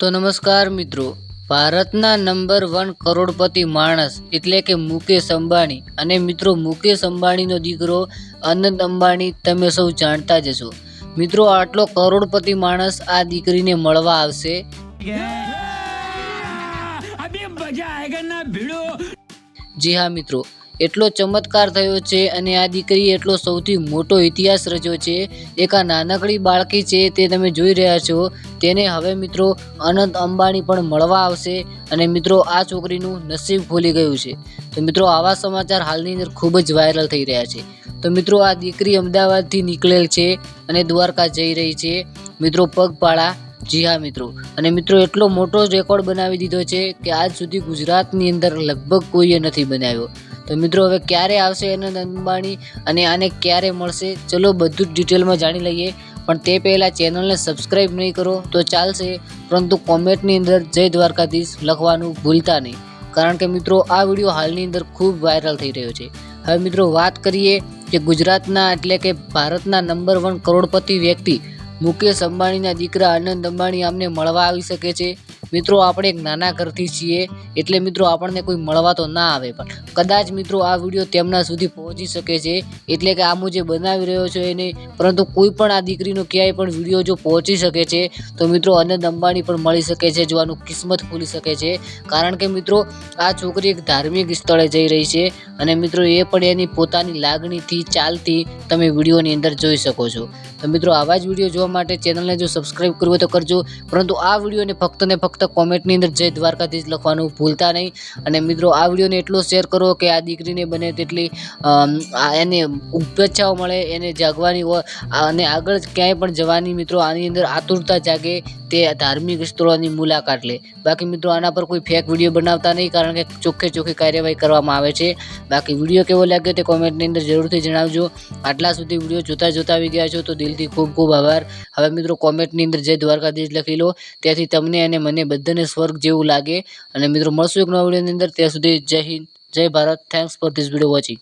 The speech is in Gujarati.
તો નમસ્કાર મિત્રો. ભારતના નંબર વન કરોડપતિ માણસ એટલે કે મુકેશ અંબાણી અને મિત્રો મુકેશ અંબાણીનો દીકરો અનંત અંબાણી તમે સૌ જાણતા જ છો મિત્રો આટલો કરોડપતિ માણસ આ દીકરીને મળવા આવશે. જી હા મિત્રો. એટલો ચમત્કાર થયો છે અને આ દીકરીએ એટલો સૌથી મોટો ઇતિહાસ રચ્યો છે. એક આ નાનકડી બાળકી છે તે તમે જોઈ રહ્યા છો. તેને હવે મિત્રો અનંત અંબાણી પણ મળવા આવશે અને મિત્રો આ છોકરીનું નસીબ ખોલી ગયું છે. તો મિત્રો આવા સમાચાર હાલની અંદર ખૂબ જ વાયરલ થઈ રહ્યા છે. તો મિત્રો આ દીકરી અમદાવાદથી નીકળેલ છે અને દ્વારકા જઈ રહી છે. મિત્રો પગપાળા, જી હા મિત્રો. અને મિત્રો એટલો મોટો રેકોર્ડ બનાવી દીધો છે કે આજ સુધી ગુજરાતની અંદર લગભગ કોઈએ નથી બનાવ્યો. તો મિત્રો, હવે ક્યારે આવશે અનંત અંબાણી અને આને ક્યારે મળશે, ચલો બધું જ ડિટેલમાં જાણી લઈએ. પણ તે પહેલાં ચેનલને સબસ્ક્રાઈબ નહીં કરો તો ચાલશે, પરંતુ કોમેન્ટની અંદર જય દ્વારકાધીશ લખવાનું ભૂલતા નહીં. કારણ કે મિત્રો, આ વીડિયો હાલની અંદર ખૂબ વાયરલ થઈ રહ્યો છે. હવે મિત્રો, વાત કરીએ કે ગુજરાતના એટલે કે ભારતના નંબર વન કરોડપતિ વ્યક્તિ મુકેશ અંબાણીના દીકરા આનંદ અંબાણી આમને મળવા આવી શકે છે. મિત્રો, આપણે એક નાના ઘરથી છીએ, એટલે મિત્રો, આપણને કોઈ મળવા તો ના આવે, પણ કદાચ મિત્રો, આ વીડિયો તેમના સુધી પહોંચી શકે છે, એટલે કે આ હું જે બનાવી રહ્યો છું એને, પરંતુ કોઈ પણ આ દીકરીનો ક્યાંય પણ વીડિયો જો પહોંચી શકે છે, તો મિત્રો અનંત અંબાણી પણ મળી શકે છે, જો આનું કિસ્મત ખુલી શકે છે, કારણ કે મિત્રો, આ છોકરી એક ધાર્મિક સ્થળે જઈ રહી છે, અને મિત્રો, એ પણ એની પોતાની લાગણીથી ચાલતી તમે વિડીયોની અંદર જોઈ શકો છો. તો મિત્રો, આવા જ વીડિયો જોવા માટે ચેનલને જો સબસ્ક્રાઇબ કરવું તો કરજો, પરંતુ આ વિડીયોને ફક્ત ને ફક્ત કોમેન્ટની અંદર જય દ્વારકાધીશ લખવાનું ભૂલતા નહીં. અને મિત્રો, આ વિડીયોને એટલો શેર કરો કે આ દીકરીને બને તેટલી એને ઉપેચ્છાઓ મળે, એને જાગવાની હોય, અને આગળ ક્યાંય પણ જવાની મિત્રો, આની અંદર આતુરતા જાગે તે ધાર્મિક સ્થળોની મુલાકાત લે. બાકી મિત્રો, આના પર કોઈ ફેક વીડિયો બનાવતા નહીં, કારણ કે ચોખ્ખે ચોખ્ખી કાર્યવાહી કરવામાં આવે છે. બાકી વીડિયો કેવો લાગ્યો તે કોમેન્ટની અંદર જરૂરથી જણાવજો. આટલા સુધી વીડિયો જોતા જોતા આવી ગયા છો, તો દિલથી ખૂબ ખૂબ આભાર. હવે મિત્રો કોમેન્ટની અંદર જય દ્વારકાધીશ લખી લો. ત્યાંથી તમને અને મને બધાને સ્વર્ગ જેવું લાગે. અને મિત્રો, મળશું એક નવા વિડીયોની અંદર. ત્યાં સુધી જય હિન્દ, જય Bharat. Thanks for this video watching